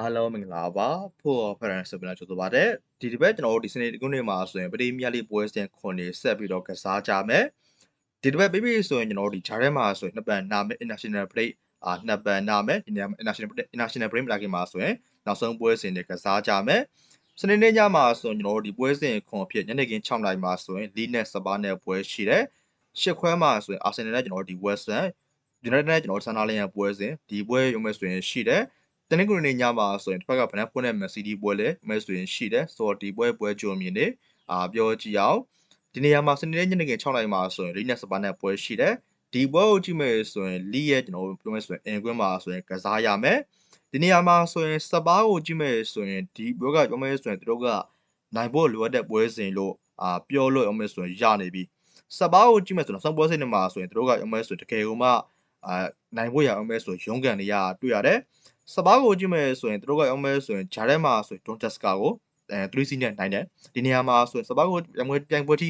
အားလုံးမင်္ဂလာပါဖို့ဖရန်ဆိုပြန်လာကြိုဆိုပါတဲ့ဒီတစ်ပတ်ကျွန်တော်တို့ဒီစနေတကုနေ့မှာဆိုရင်ပရိမီယာလိပွဲစဉ်ခွန်နေဆက်ပြီးတော့ကစားကြမယ်ဒီတစ်ပတ်ပြီးပြီဆိုရင်ကျွန်တော်တို့ဒီဂျာထဲမှာဆိုရင်နှစ်ပန်နာမယ် international break အာနှစ်ပန်နာမယ် international international break မလာခင်မှာဆိုရင်နောက်ဆုံးပွဲစဉ်တွေကစားကြမယ်စနေနေ့ညမှာဆိုရင်ကျွန်တော်တို့ဒီပွဲစဉ်ခွန်ဖြစ်ညနေခင်း6နာရီမှာဆိုရင်လီနဲ့စပါးနဲ့ပွဲရှိတယ်ရှစ်ခွဲမှာဆိုရင်အာဆင်နယ်နဲ့ကျွန်တော်တို့ဒီ Western United နဲ့ကျွန်တော်တို့ဆန်နာလန်ရဲ့ပွဲစဉ်ဒီပွဲရုံမဲ့ဆိုရင်ရှိတယ် တနင်္ဂနွေနေ့ညမှာဆိုရင်တစ်ဖက်ကဗနက်ဖွင့်တဲ့ Messi ပွဲလဲမဲဆိုရင်ရှိတယ်ဆိုတော့ဒီပွဲပွဲကြုံမြင်နေအာပြောကြည့်အောင်ဒီနေရာမှာစနေနေ့ညနေခင်း6နိုင်မှာဆိုရင်လီနက်စပါနဲ့ပွဲရှိတယ်ဒီပွဲကိုကြည့်မယ်ဆိုရင်လီရဲ့ကျွန်တော်တို့ပြောမယ်ဆိုရင်အင်ကွင်းမှာဆိုရင်ကစားရမယ်ဒီနေရာမှာဆိုရင်စပါကိုကြည့်မယ်ဆိုရင်ဒီပွဲကပြောမယ်ဆိုရင်တို့ကနိုင်ဖို့လိုအပ်တဲ့ပွဲစဉ်လို့အာပြောလို့ပြောမယ်ဆိုရင်ရနေပြီစပါကိုကြည့်မယ်ဆိုတော့ဆောင်းပွဲစဉ်တွေမှာဆိုရင်တို့ကပြောမယ်ဆိုရင်တကယ်ကိုမှအာနိုင်ဖို့ရအောင်မဲဆိုရုံးကန်နေရတွေ့ရတယ် စပါးကိုကြည့်မယ်ဆိုရင်တို့ကရောင်းမယ်ဆိုရင်ဂျာထဲမှာဆိုရင်ဒွန်တက်စကာကိုအဲ3စီးနဲ့နိုင်တယ်ဒီနေရာမှာဆိုရင်စပါးကိုပြိုင်ပွဲပြိုင်ပွဲထိ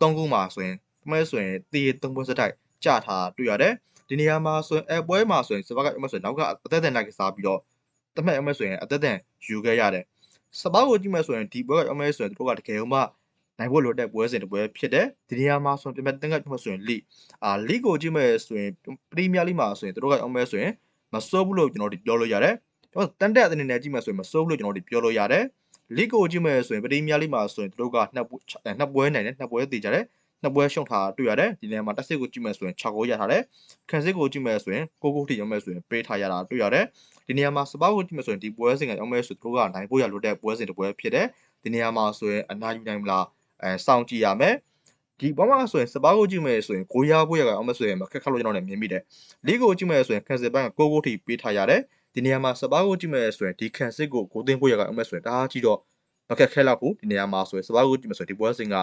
3ခုမှာဆိုရင်ဒီမဲ့ဆိုရင်တေး3ပွဲစတိုက်ကြထားတွေ့ရတယ်ဒီနေရာမှာဆိုရင်အပွဲမှာဆိုရင်စပါးကရောင်းမယ်ဆိုရင်နောက်ကအသက်သက်လိုက်ကစားပြီးတော့တမက်ရောင်းမယ်ဆိုရင်အသက်သက်ယူခဲ့ရတယ်စပါးကိုကြည့်မယ်ဆိုရင်ဒီပွဲကရောင်းမယ်ဆိုရင်တို့ကတကယ်မှနိုင်ဖို့လိုတဲ့ပွဲစဉ်တစ်ပွဲဖြစ်တယ်ဒီနေရာမှာဆိုရင်ပြတ်တင်ကတ်ဆိုရင်လိအာလိကိုကြည့်မယ်ဆိုရင်ပရီးမီးယားလိမှာဆိုရင်တို့ကရောင်းမယ်ဆိုရင် မစိုးဘူးလို့ကျွန်တော်တို့ပြောလို့ရတယ်ကျွန်တော်တန်တက်အနေနဲ့ကြည့်မယ်ဆိုရင်မစိုးဘူးလို့ကျွန်တော်တို့ပြောလို့ရတယ်လီကိုကြည့်မယ်ဆိုရင်ပရီးမီးယားလိမှာဆိုရင်တို့ကနှစ်နှစ်ပွဲနိုင်တယ်နှစ်ပွဲတည်ကြတယ်နှစ်ပွဲရှုံထားတွေ့ရတယ်ဒီနေရာမှာတက်စစ်ကိုကြည့်မယ်ဆိုရင်6ဂိုးရထားတယ်ခံစစ်ကိုကြည့်မယ်ဆိုရင်9ဂိုးထိရောက်မယ်ဆိုရင်ပေးထားရတာတွေ့ရတယ်ဒီနေရာမှာစပောက်ကိုကြည့်မယ်ဆိုရင်ဒီပွဲစဉ်ကရောက်မယ်ဆိုတို့ကနိုင်ဖို့ရလို့တဲ့ပွဲစဉ်တစ်ပွဲဖြစ်တယ်ဒီနေရာမှာဆိုရင်အနာယူနိုင်မလားအဲစောင့်ကြည့်ရမယ် ဒီဘောမှာဆိုရင်စပါးကိုကြည့်မယ်ဆိုရင်ကိုရဖို့ရကအောင်မဆိုရင်မခက်ခက်လို့ကျွန်တော်လည်းမြင်မိတယ်လီကိုကြည့်မယ်ဆိုရင်ကန်စစ်ဘက်ကကိုကိုထိပေးထားရတယ်ဒီနေရာမှာစပါးကိုကြည့်မယ်ဆိုရင်ဒီကန်စစ်ကိုကိုသိန်းဖို့ရကအောင်မဆိုရင်တအားကြီးတော့မခက်ခဲတော့ဘူးဒီနေရာမှာဆိုရင်စပါးကိုကြည့်မယ်ဆိုရင်ဒီပွဲစဉ်က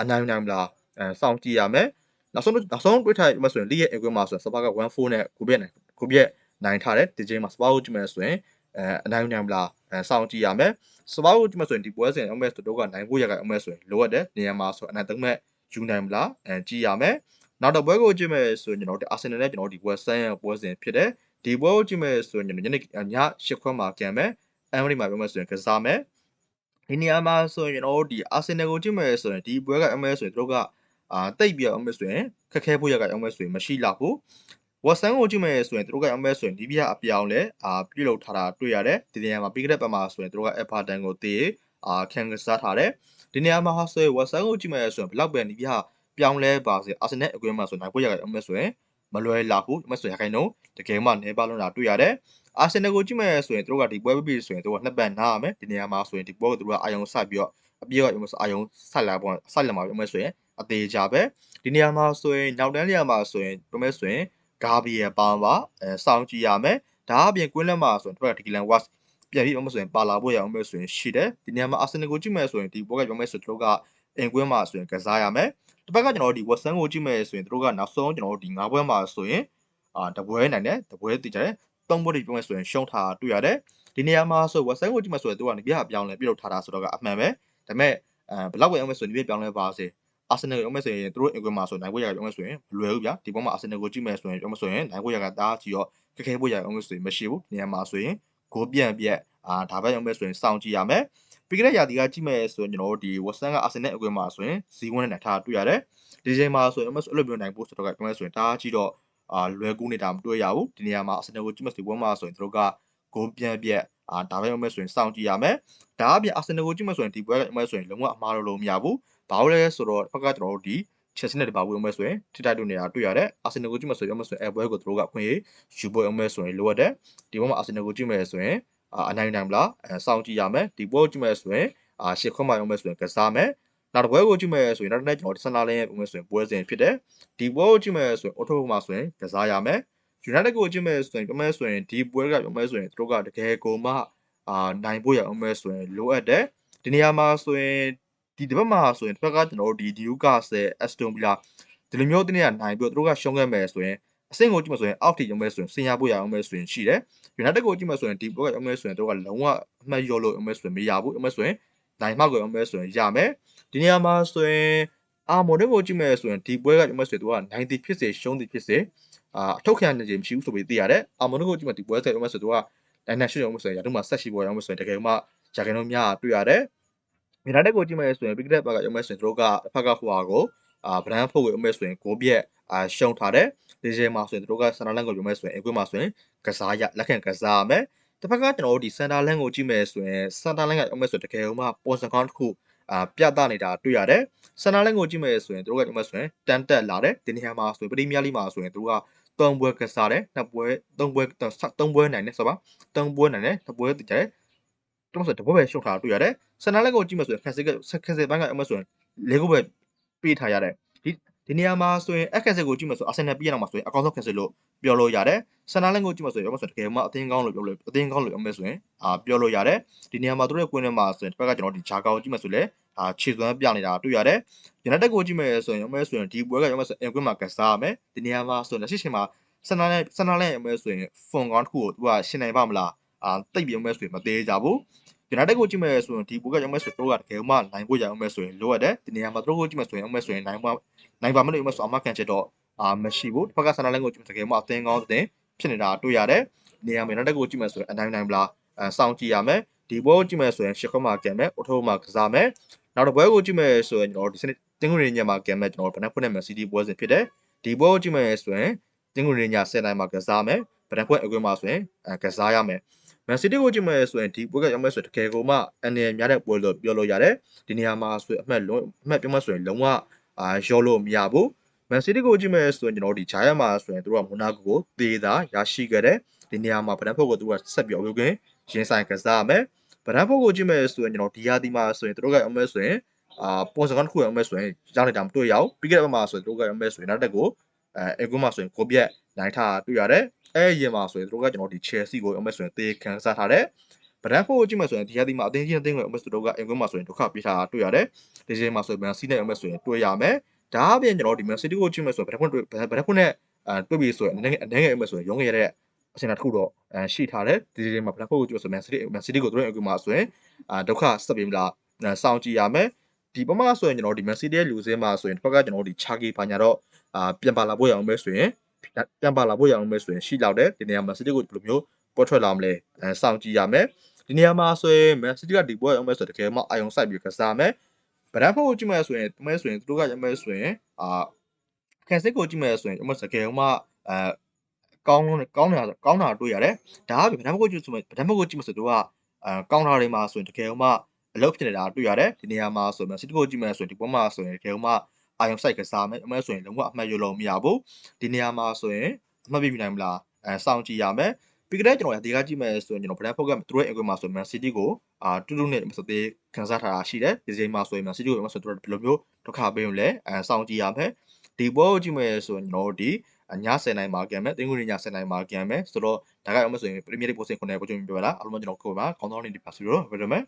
အနိုင်နိုင်မလားအဲစောင့်ကြည့်ရမယ်နောက်ဆုံးနောက်ဆုံးတွေ့ထားရမယ်ဆိုရင်လီရဲ့အကွင်းမှာဆိုရင်စပါးက14နဲ့ကိုပြက်နိုင်ကိုပြက်နိုင်ထားတယ်ဒီချိန်မှာစပါးကိုကြည့်မယ်ဆိုရင်အဲအနိုင်နိုင်မလားအဲစောင့်ကြည့်ရမယ်စပါးကိုကြည့်မယ်ဆိုရင်ဒီပွဲစဉ်အောင်မဲ့ဆိုတော့ကနိုင်ဖို့ရကအောင်မဲ့ဆိုရင်လိုအပ်တယ်နေရာမှာဆိုအနိုင်သုံးမဲ့ ယူနိုင်မလားအဲကြည့်ရမယ်နောက်တစ်ပွဲကိုကြည့်မယ်ဆိုရင်ကျွန်တော်တို့အာဆင်နယ်နဲ့ကျွန်တော်တို့ဒီပွဲဆန်းရပွဲစဉ်ဖြစ်တယ်ဒီပွဲကိုကြည့်မယ်ဆိုရင်ကျွန်တော်ညနေည8ခွဲမှာပြန်မယ်အမ်မရီမှာပြောမယ်ဆိုရင်ကစားမယ်ဒီနေရာမှာဆိုရင်ကျွန်တော်တို့ဒီအာဆင်နယ်ကိုကြည့်မယ်ဆိုရင်ဒီပွဲကအမဲဆိုရင်တို့ကအာတိတ်ပြီးအောင်မဲဆိုရင်ခက်ခဲဖို့ရကအောင်မဲဆိုရင်မရှိလောက်ဘူးဝက်ဆန်ကိုကြည့်မယ်ဆိုရင်တို့ကအောင်မဲဆိုရင်ဒီပြအပြောင်းလဲအာပြုတ်လောက်ထားတာတွေ့ရတယ်ဒီနေရာမှာပြီးခဲ့တဲ့ပတ်မှာဆိုရင်တို့က Everton ကိုတေးအာခံကစားထားတယ် ဒီနေရာမှာဆိုရင်ဝက်ဆန်ကိုကြည့်မယ်ဆိုရင်ဘလောက်ပဲဒီပြပြောင်းလဲပါစေအာဆင်နယ်အကွင်းမှာဆိုနိုင်ဖို့ရကအောင်မဲဆိုရင်မလွယ်လာဘူးမဆိုရခိုင်တော့တကယ်မှနေပါလို့တာတွေ့ရတယ်အာဆင်နယ်ကိုကြည့်မယ်ဆိုရင်တို့ကဒီပွဲပြီးဆိုရင်တို့ကနှစ်ပတ်နားရမယ်ဒီနေရာမှာဆိုရင်ဒီပွဲကိုတို့ကအာယုံဆက်ပြီးတော့အပြည့်ကအာယုံဆက်လာပေါ့ဆက်လာမှာပြောမယ်ဆိုရင်အသေးကြပဲဒီနေရာမှာဆိုရင်နောက်တန်းနေရာမှာဆိုရင်ပြောမယ်ဆိုရင်ဂါဘီယယ်ပါပါအဲစောင်းကြည့်ရမယ်ဒါအပြင်ကွင်းလက်မှာဆိုရင်တို့ကဒီကလန်ဝတ် ပြန်ပြီးပြောမယ်ဆိုရင်ပါလာဖို့ရအောင်မယ်ဆိုရင်ရှိတယ်ဒီနေရာမှာအာဆင်နယ်ကိုကြည့်မယ်ဆိုရင်ဒီပွဲကပြောမယ်ဆိုတို့ကအင်ကွင်းမှာဆိုရင်ကစားရမယ်တစ်ပတ်ကကျွန်တော်တို့ဒီဝက်ဆန်ကိုကြည့်မယ်ဆိုရင်တို့ကနောက်ဆုံးကျွန်တော်တို့ဒီ၅ဘွဲမှာဆိုရင်အာတပွဲနိုင်တယ်တပွဲတည်ကြတယ်သုံးပွဲတွေပြောမယ်ဆိုရင်ရှုံးထားတွေ့ရတယ်ဒီနေရာမှာဆိုဝက်ဆန်ကိုကြည့်မယ်ဆိုရင်တို့ကနေပြအပြောင်းလဲပြုတ်ထားတာဆိုတော့ကအမှန်ပဲဒါပေမဲ့အဲဘလောက်ပဲအောင်မယ်ဆိုရင်ဒီပြပြောင်းလဲပါစေအာဆင်နယ်ကိုအောင်မယ်ဆိုရင်တို့အင်ကွင်းမှာဆိုနိုင်ဖို့ရအောင်မယ်ဆိုရင်မလွယ်ဘူးဗျာဒီပုံမှာအာဆင်နယ်ကိုကြည့်မယ်ဆိုရင်ပြောမယ်ဆိုရင်နိုင်ဖို့ရကတားကြည့်ရောခက်ခဲဖို့ရအောင်မယ်ဆိုရင်မရှိဘူးဒီနေရာမှာဆိုရင် ဂိုးပြန့်ပြက်အာဒါပဲအောင်မယ်ဆိုရင်စောင့်ကြည့်ရမယ်ပြီးခဲ့တဲ့ရာသီကကြည့်မယ်ဆိုရင်ကျွန်တော်တို့ဒီဝက်ဆန်ကအာဆင်နယ်အကွင်းမှာဆိုရင်ဇီဝန်းနဲ့ထားတွေ့ရတယ်ဒီချိန်မှာဆိုရင်အဲ့လိုမျိုးနိုင်ဖို့ဆိုတော့ကပြောမယ်ဆိုရင်ဒါကြီးတော့အာလွယ်ကူးနေတာမတွေ့ရဘူးဒီနေရာမှာအာဆင်နယ်ကိုကြည့်မယ်ဆိုပွဲမှာဆိုရင်တို့ကဂိုးပြန့်ပြက်အာဒါပဲပြောမယ်ဆိုရင်စောင့်ကြည့်ရမယ်ဒါအပြင်အာဆင်နယ်ကိုကြည့်မယ်ဆိုရင်ဒီပွဲကပြောမယ်ဆိုရင်လုံးဝအမှားလို့လို့မရဘူးဘာလို့လဲဆိုတော့တစ်ဖက်ကကျွန်တော်တို့ဒီ ချက်စနဲ့တပါဝင်မဲ့ဆိုရင်ထိတိုက်လို့နေတာတွေ့ရတယ်အာဆင်နယ်ကိုကြည့်မယ်ဆိုရင်ပြောမယ်ဆိုရင်အဲပွဲကိုတို့ကအခွင့်အရေးယူပွဲအောင်မဲ့ဆိုရင်လိုအပ်တယ်ဒီဘက်မှာအာဆင်နယ်ကိုကြည့်မယ်ဆိုရင်အနိုင်နိုင်မလားအဲစောင့်ကြည့်ရမယ်ဒီပွဲကိုကြည့်မယ်ဆိုရင်အာရှစ်ခွင့်မအောင်မဲ့ဆိုရင်ကစားမယ်နောက်တစ်ပွဲကိုကြည့်မယ်ဆိုရင်နောက်တစ်နေ့ကျွန်တော်ဒီဆန်လာလင်းရဲ့ပုံမဲ့ဆိုရင်ပွဲစဉ်ဖြစ်တယ်ဒီပွဲကိုကြည့်မယ်ဆိုရင်အော်တိုမှာဆိုရင်ကစားရမယ် United ကိုကြည့်မယ်ဆိုရင်ပြောမယ်ဆိုရင်ဒီပွဲကပြောမယ်ဆိုရင်တို့ကတကယ်ကိုမှအာနိုင်ဖို့ရအောင်မဲ့ဆိုရင်လိုအပ်တယ်ဒီနေရာမှာဆိုရင် ဒီတစ်ပတ်မှာဆိုရင်တစ်ပတ်ကကျွန်တော်တို့ဒီဒီယူကာဆယ်အက်စတွန်ဗီလာဒီလိုမျိုးတနေ့ကနိုင်ပြီးတော့တို့ကရှုံးခဲ့မယ်ဆိုရင်အဆင့်ကိုကြည့်မယ်ဆိုရင်အောက်ထိရုံမဲ့ဆိုရင်ဆင်ရဖို့ရအောင်မဲ့ဆိုရင်ရှိတယ် United ကိုကြည့်မယ်ဆိုရင်ဒီပွဲကရုံမဲ့ဆိုရင်တို့ကလုံးဝအမှတ်ရောလို့ရုံမဲ့ဆိုရင်မရဘူးရုံမဲ့ဆိုရင်နိုင်မှကိုရုံမဲ့ဆိုရင်ရမယ်ဒီနေရာမှာဆိုရင်အာမော်ဒင်ကိုကြည့်မယ်ဆိုရင်ဒီပွဲကရုံမဲ့ဆိုရင်တို့က90ဖြစ်စေရှုံးသည်ဖြစ်စေအာအထောက်ခံနေခြင်းမရှိဘူးဆိုပြီးသိရတယ်အာမော်ဒင်ကိုကြည့်မယ်ဒီပွဲဆက်ရုံမဲ့ဆိုတို့ကနိုင်နိုင်ရှိအောင်ဆိုရင်ရာထူးမှာဆက်ရှိပေါ်အောင်ဆိုရင်တကယ်မှရာခိုင်နှုန်းများတွေ့ရတယ် မြနာတက်ကိုကြည့်မယ်ဆိုရင်ပြီးခဲ့တဲ့ဘက်ကရုံမဲ့ဆိုရင်တို့ကတစ်ဖက်ကဟိုဟာကိုအာဗရန်ဖို့ကိုရုံမဲ့ဆိုရင်ကိုပြက်အာရှုံထားတယ်ဒီဂျေမှာဆိုရင်တို့ကစန္ဒလန်ကိုရုံမဲ့ဆိုရင်အကွေးမှာဆိုရင်ကစားရလက်ခံကစားရမယ်တစ်ဖက်ကကျွန်တော်တို့ဒီစန်တာလန်ကိုကြည့်မယ်ဆိုရင်စန်တာလန်ကရုံမဲ့ဆိုတကယ်မှပေါ်စကွန်တစ်ခုအာပြသနေတာတွေ့ရတယ်စန်တာလန်ကိုကြည့်မယ်ဆိုရင်တို့ကရုံမဲ့ဆိုရင်တန်တက်လာတယ်ဒီနေရာမှာဆိုရင်ပရီးမီးယားလိမှာဆိုရင်တို့ကသုံးပွဲကစားတယ်နှစ်ပွဲသုံးပွဲသုံးပွဲနိုင်တယ်ဆိုပါသုံးပွဲနိုင်တယ်နှစ်ပွဲတကြတယ် တော့ဆိုတပွဲပဲရှုံထားတွေ့ရတယ်စန်တာလက်ကိုကြည့်မယ်ဆိုရင်ခက်စစ်ကခက်စစ်ဘန်းကအမဆိုရင်လေးခုပဲပေးထားရတယ်ဒီဒီနေရာမှာဆိုရင်အခက်စစ်ကိုကြည့်မယ်ဆိုအာဆင်နယ်ပြီးရအောင်မှာဆိုရင်အကောင်းဆုံးခက်စစ်လို့ပြောလို့ရတယ်စန်တာလက်ကိုကြည့်မယ်ဆိုရင်အမဆိုတကယ်မှအသင်းကောင်းလို့ပြောလို့အသင်းကောင်းလို့အမဆိုရင်အာပြောလို့ရတယ်ဒီနေရာမှာတို့ရဲ့ကွင်းထဲမှာဆိုရင်တစ်ဖက်ကကျွန်တော်ဒီဂျာကောကိုကြည့်မယ်ဆိုလဲအာခြေစွမ်းပြနေတာတွေ့ရတယ် United ကိုကြည့်မယ်ဆိုရင်အမဲဆိုရင်ဒီပွဲကရောမဆိုအင်ကွင်းမှာကစားရမယ်ဒီနေရာမှာဆိုရင်လက်ရှိချိန်မှာစနာနဲ့စနာနဲ့အမဲဆိုရင်ဖုန်ကောင်းတစ်ခုကိုသူကရှင်းနိုင်ပါမလား အာတိတ်ပြီးအမဲဆိုရင်မသေးကြဘူး United ကိုကြည့်မယ်ဆိုရင်ဒီပွဲကရောမဆိုတော့ကတကယ်မှနိုင်ဖို့ရအောင်မဲဆိုရင်လိုရတယ်ဒီနေရာမှာသူတို့ကိုကြည့်မယ်ဆိုရင်အမဲဆိုရင်နိုင်ပါနိုင်ပါမလို့အမဲဆိုအမခံချက်တော့အာမရှိဘူးတစ်ဖက်ကစနာလန်ကိုကြည့်မယ်တကယ်မှအသင်းကောင်းတဲ့ဖြစ်နေတာတွေ့ရတယ်နေရာမှာ United ကိုကြည့်မယ်ဆိုရင်အနိုင်နိုင်မလားအဲစောင့်ကြည့်ရမယ်ဒီပွဲကိုကြည့်မယ်ဆိုရင်ရှစ်ခွမှာကန်မယ်အထိုးမှာကစားမယ်နောက်တစ်ပွဲကိုကြည့်မယ်ဆိုရင်ကျွန်တော်ဒီစနစ်တင်းကုန်ရညမှာကံမဲ့ကျွန်တော်ဗနက်ဖွင့်နဲ့မယ်စီးတီးပွဲစဉ်ဖြစ်တယ်ဒီပွဲကိုကြည့်မယ်ဆိုရင်တင်းကုန်ရည10နိုင်မှာကစားမယ်ဗနက်ဖွင့်အကွင်းမှာဆိုရင်အဲကစားရမယ် မန်စီးတီးကိုကြည့်မယ်ဆိုရင်ဒီပွဲကရောက်မယ်ဆိုရင်တကယ်ကိုမှအနေနဲ့များတဲ့ပွဲလို့ပြောလို့ရတယ်ဒီနေရာမှာဆိုရင်အမှတ်လုံးအမှတ်ပြောမှဆိုရင်လုံးဝအာရောလို့မရဘူးမန်စီးတီးကိုကြည့်မယ်ဆိုရင်ကျွန်တော်ဒီဂျာယက်မှာဆိုရင်တို့ကမိုနာကိုကိုသေးတာရရှိခဲ့တယ်ဒီနေရာမှာဗနက်ဖွင့်ကိုသူကဆက်ပြီးအုပ်ကင်းရင်ဆိုင်ကစားရမယ်ဗနက်ဖွင့်ကိုကြည့်မယ်ဆိုရင်ကျွန်တော်ဒီယာဒီမှာဆိုရင်တို့ကရောက်မယ်ဆိုရင်အာပေါ်စကန်တစ်ခုရအောင်မဲ့ဆိုရင်ကြောင်းနေတာမတွေ့ရအောင်ပြီးခဲ့တဲ့ဘက်မှာဆိုရင်တို့ကရအောင်မဲ့ဆိုရင်နောက်တက်ကိုအဲအကွန်းမှာဆိုရင်ကိုပြက်နိုင်ထားတွေ့ရတယ် အဲရင်မှာဆိုရင်တို့ကကျွန်တော်ဒီ Chelsea ကိုရအောင်မဲ့ဆိုရင်တေးခံစားထားတယ်ဗဒန်ဖို့ကိုကြည့်မယ်ဆိုရင်ဒီဟာဒီမှာအသင်းကြီးအသင်းကိုရအောင်မဲ့ဆိုတို့ကအကွန်းမှာဆိုရင်ဒုက္ခပေးထားတာတွေ့ရတယ်ဒီချိန်မှာဆိုရင် Man City နဲ့ရအောင်မဲ့ဆိုရင်တွေ့ရမယ်ဒါအပြင်ကျွန်တော်ဒီ Man City ကိုကြည့်မယ်ဆိုရင်ဗဒန်ဖို့ဗဒန်ဖို့နဲ့အဲတွေ့ပြီဆိုရင်အနေနဲ့အနေနဲ့ရအောင်မဲ့ဆိုရင်ရုံးခဲ့ရတဲ့အစင်တစ်ခုတော့အဲရှိထားတယ်ဒီချိန်မှာဗဒန်ဖို့ကိုကြည့်ဆို Man City Man City ကိုတို့ရဲ့အကွန်းမှာဆိုရင်အာဒုက္ခဆက်ပြီးမလားစောင့်ကြည့်ရမယ်ဒီပမာဆိုရင်ကျွန်တော်ဒီ Messi ရဲ့လူစင်းမှာဆိုရင်တစ်ဖက်ကကျွန်တော်ဒီ Chagi ဘာညာတော့အာပြန်ပါလာဖို့ရအောင်ပဲဆိုရင် ပြန်ပါလာဖို့ရအောင်ပဲဆိုရင်ရှိလောက်တယ်ဒီနေရာမှာ Messi ကိုဘယ်လိုမျိုးပေါ်ထွက်လာမလဲအဲစောင့်ကြည့်ရမယ်ဒီနေရာမှာဆိုရင် Messi ကဒီပွဲရအောင်ပဲဆိုတကယ်မှအာယုံစိုက်ပြီးကစားမယ်ဗဒန်ဖို့ကိုကြည့်မယ်ဆိုရင်တမဲဆိုရင်သူတို့ကရမယ်ဆိုရင်အာကန်စစ်ကိုကြည့်မယ်ဆိုရင်အမစကယ်မှအဲကောင်းကောင်းနေတာကောင်းတာတွေ့ရတယ်ဒါကဗဒန်ဖို့ကိုကြည့်ဆိုရင်ဗဒန်ဖို့ကိုကြည့်မယ်ဆိုတော့အဲကောင်းတာတွေမှာဆိုရင်တကယ်မှအလုပ်ဖြစ်နေတာတွေ့ရတယ်ဒီနေရာမှာဆိုရင်စစ်တကိုကြည့်မယ်ဆိုရင်ဒီပွဲမှာဆိုရင်တကယ်မှ အာယုံစိုက်ကစားမယ်အမဲဆိုရင်လုံးဝအမှတ်ရလို့မရဘူးဒီနေရာမှာဆိုရင်အမှတ်ပြနိုင်မလားအဲစောင့်ကြည့်ရမယ်ပြီးကြတဲ့ကျွန်တော်ဒီကကြည့်မယ်ဆိုရင်ကျွန်တော်ဗဒန်ဖို့ကသူတို့ရဲ့အကွင်းမှာဆို Man City ကိုအာတူတူနဲ့စသေးကန်စားထားတာရှိတယ်ဒီချိန်မှာဆိုရင် Man City ကိုမဆိုသူတို့ဘယ်လိုမျိုးဒုက္ခပေးုံလဲအဲစောင့်ကြည့်ရမယ်ဒီပွဲကိုကြည့်မယ်ဆိုရင်ကျွန်တော်ဒီည10နိုင်မှာကန်မယ်တင်းကုန်ည10နိုင်မှာကန်မယ်ဆိုတော့ဒါကရောမဆိုရင်ပရီးမီးလိပို့စင်ခုနှစ်ပို့ချင်ပြပါလားအားလုံးကျွန်တော်ကိုပါခေါင်းဆောင်နေဒီပါဆိုတော့ဘယ်လိုလဲ